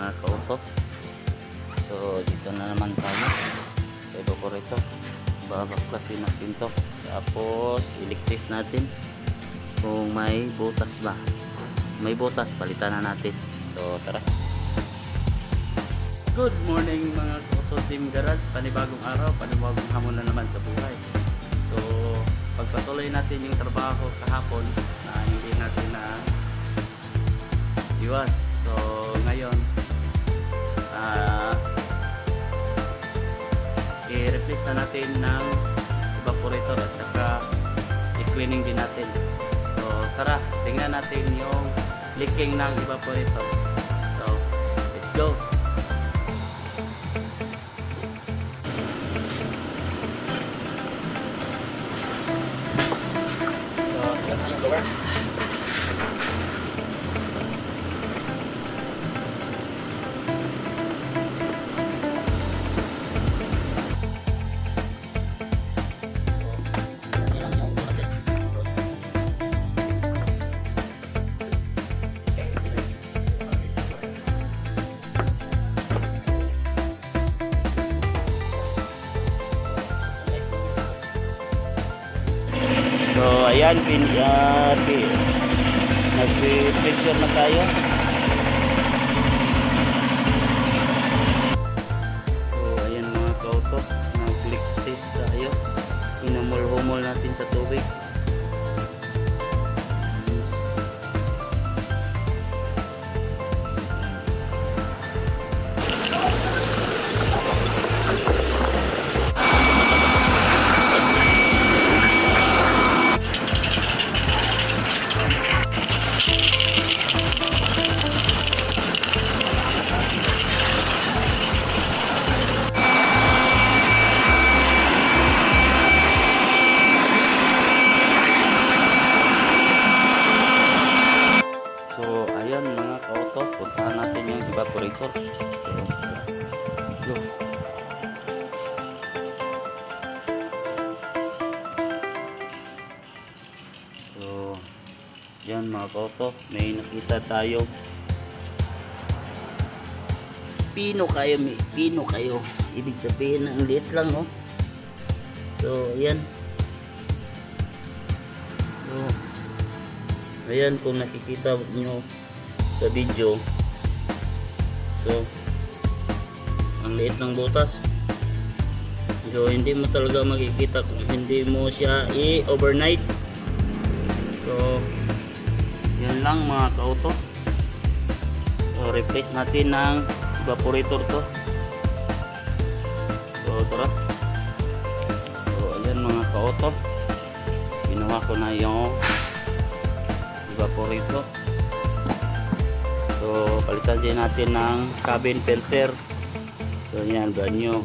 mga kauto. So dito na naman tayo. Sa evaporator. Babaklasin natin to. Tapos electric natin. Kung may butas ba. May butas, palitan na natin. So tara. Good morning mga Kauto Team Garage. Panibagong araw, panibagong hamon na naman sa buhay. So pagpatuloy natin yung trabaho kahapon na hindi natin na iwas. So ngayon ah i-replace na natin ng evaporator at saka i-cleaning din natin. So tara, tingnan natin yung leaking ng evaporator. So let's go! Ayan, pin, uh, pin, nag-pressure na tayo. Kauto, may nakita tayo. Pino kayo, may pino kayo. Ibig sabihin, ang liit lang, no? So, ayan. So, Ayan kung nakikita nyo sa video. So, ang liit ng butas. So, hindi mo talaga makikita kung hindi mo siya i-overnight. So, lang mga kauto. So, replace natin ng evaporator to. So, tara. So, ayan mga kauto. Ginawa ko na yung evaporator so palitan din natin ng cabin filter so yan new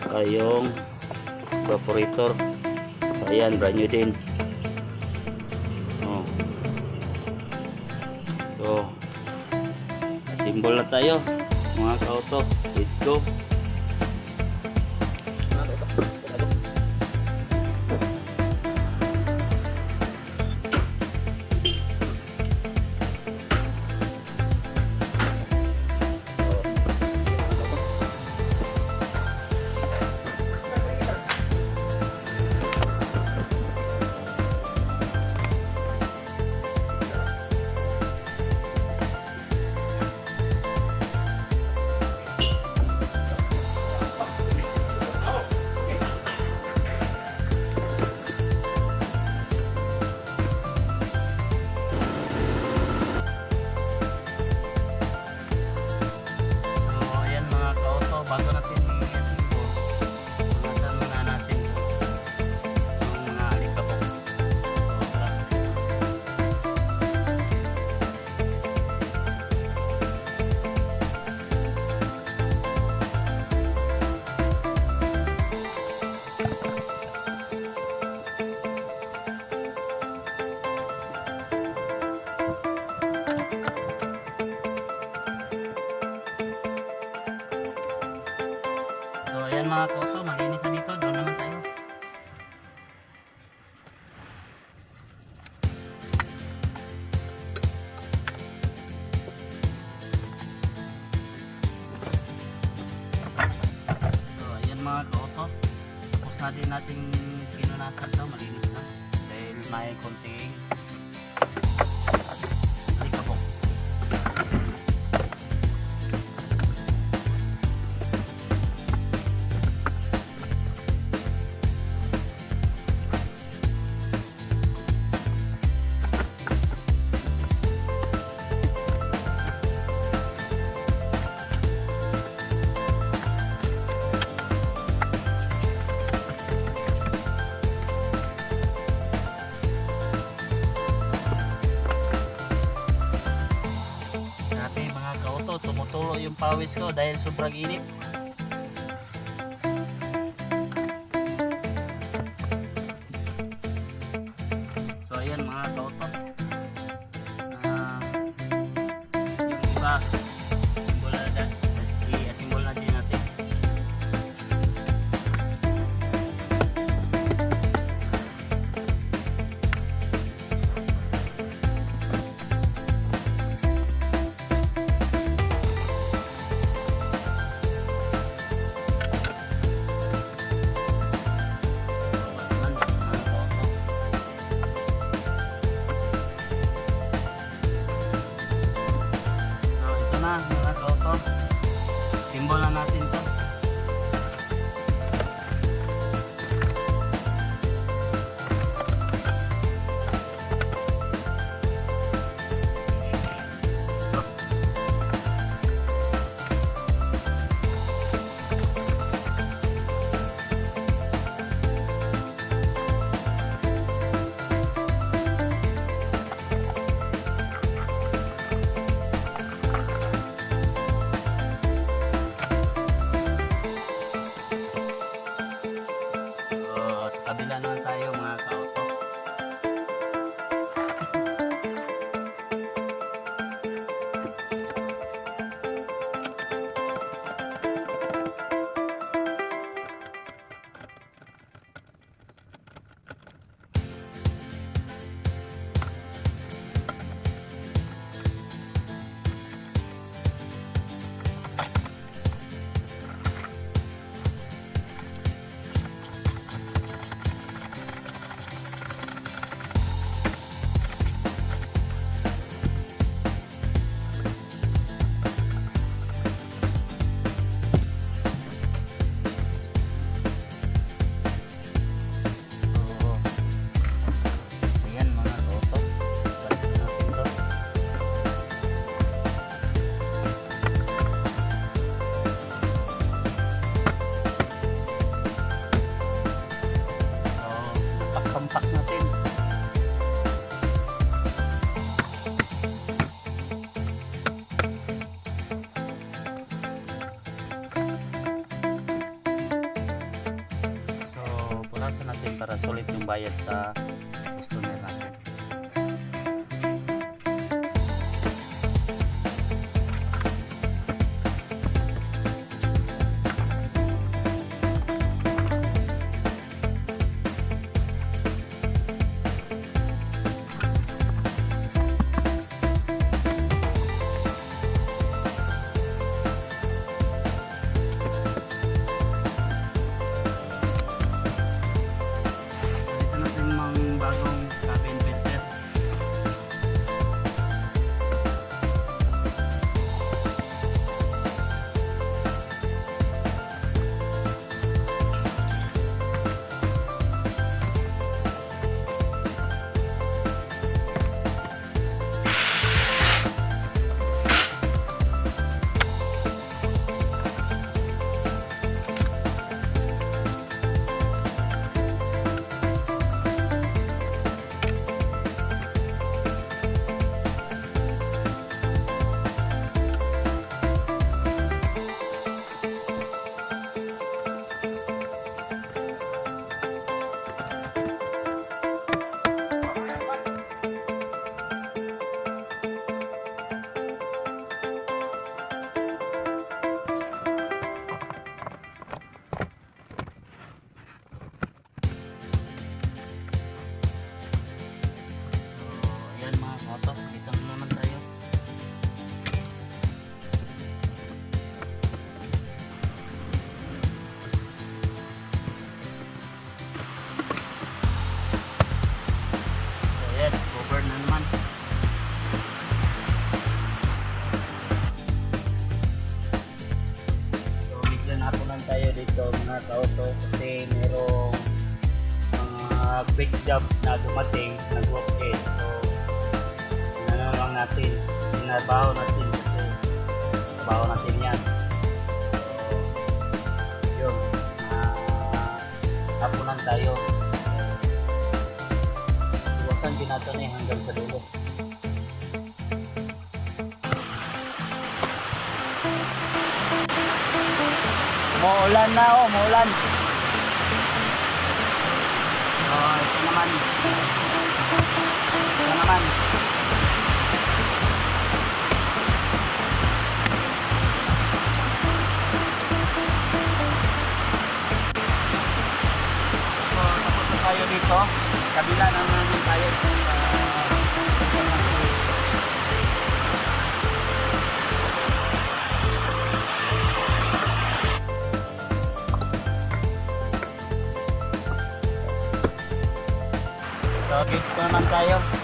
saka yung evaporator so ayan new din tayo mga kauto let's go kauto, bago din pawis ko dahil sobrang init. Bayad sa ah. Job na dumating, nag-walk in. So, ano lang natin, inabaho natin kasi trabaho natin yan. So, yun, uh, hapunan tayo. Iwasan din natin eh hanggang sa dulo. Muulan na oh, muulan. Oh, ito naman. Ito naman. So, tapos na tayo dito. Kabila na namin tayo. Uh, naman tayo.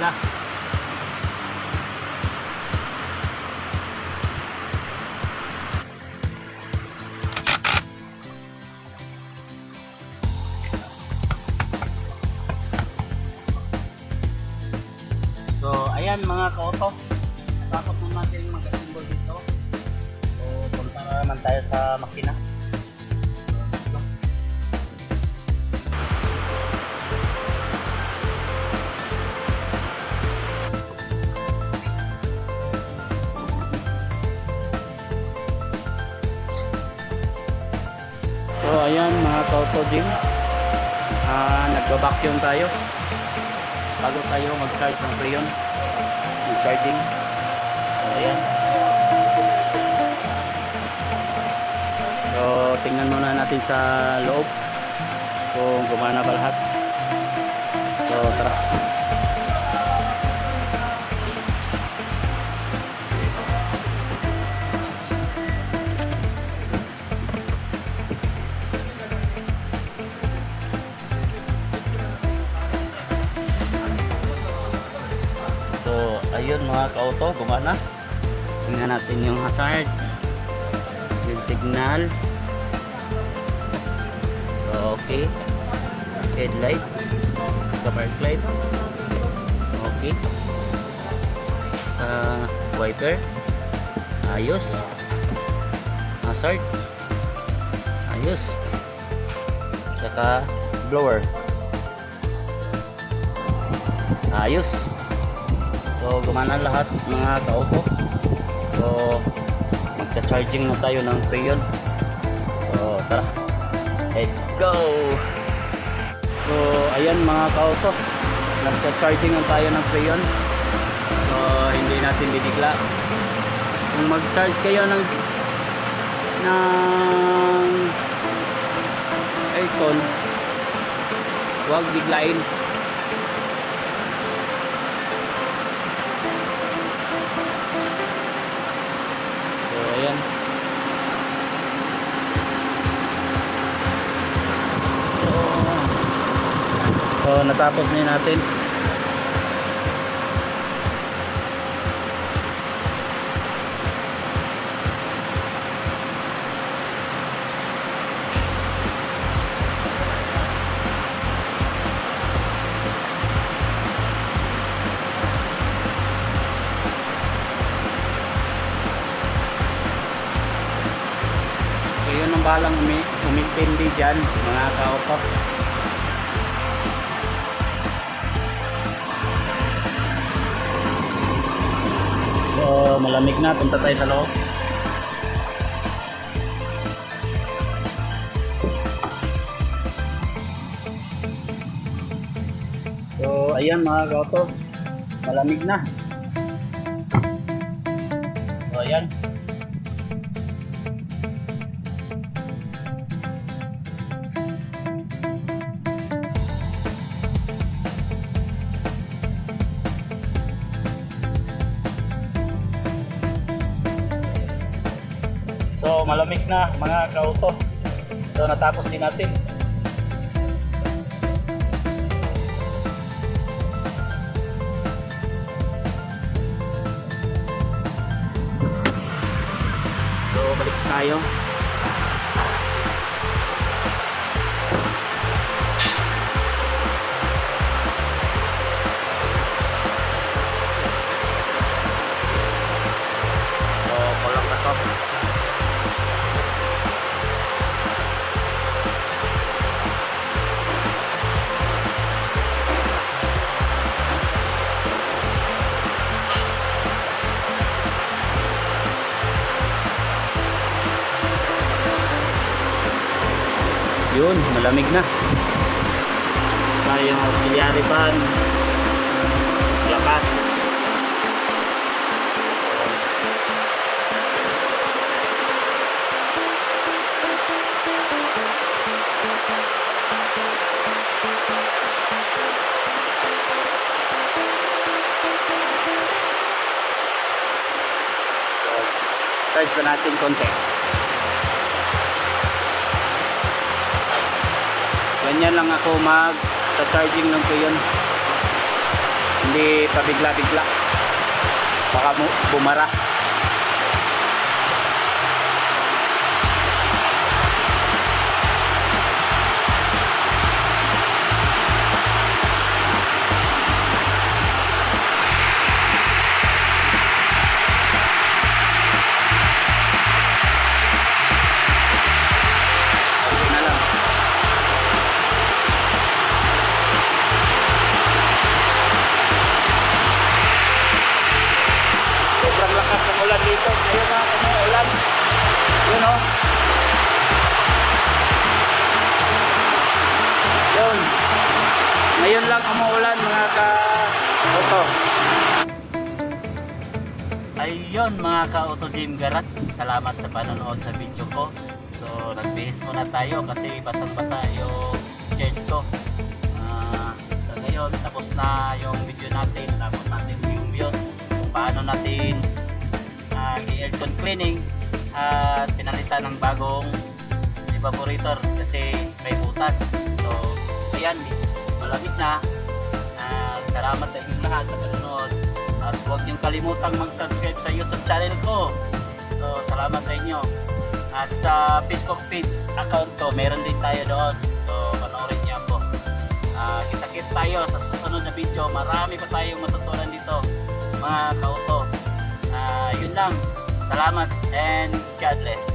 Manggila. So, ayan mga ka-auto. Tapos na natin mag-assemble dito. So, punta na naman tayo sa makina. Ayan mga ka-auto gym. Ah, nagba-vacuum tayo. Bago tayo mag-charge ng Freon mag-charging. Ayan. So tingnan muna natin sa loob kung gumana ba lahat. So tara Mga ka-auto, gumana. Tingnan natin yung hazard. Yung signal. So, okay. Headlight. Cover light. Okay. Uh, wiper. Ayos. Hazard. Ayos. Saka blower. Ayos. So gumana lahat mga kaupo. So magcha-charging na tayo ng Freon. So tara. Let's go. So ayan mga kaupo. Nagcha-charging na tayo ng Freon. So hindi natin bibigla. Kung mag-charge kayo ng ng aircon, huwag biglain. So, natapos na natin. Malamig na. Punta tayo sa loob. So, ayan mga kauto. Malamig na. So, ayan. So malamig na mga kauto. So natapos din natin. So balik tayo. Yun, malamig na. Tayong auxiliary fan. Lakas. Charge na natin konti. Ganyan lang ako mag sa charging ng kuyon. Hindi pabigla-bigla. Baka bumara. Lakas ulan dito. Ayun na, umuulan. Yun o. Yun. Ngayon lang umuulan mga ka-auto. Ayun mga ka-auto gym garage. Salamat sa panonood sa video ko. So nagbihis muna tayo kasi basang-basa yung shirt ko. Ah, so ngayon tapos na yung video natin. Tapos natin yung views kung paano natin uh, i-aircon cleaning at pinalitan ng bagong evaporator kasi may butas. So, ayan, malamig na. Ah, salamat sa inyong lahat sa panonood. At huwag niyong kalimutang mag-subscribe sa YouTube channel ko. So, salamat sa inyo. At sa Facebook page account ko, meron din tayo doon. So, panoorin niyo ako. Ah, kita-kit tayo sa susunod na video. Marami pa tayong matutunan dito, mga kauto. Yun lang. Salamat and God bless.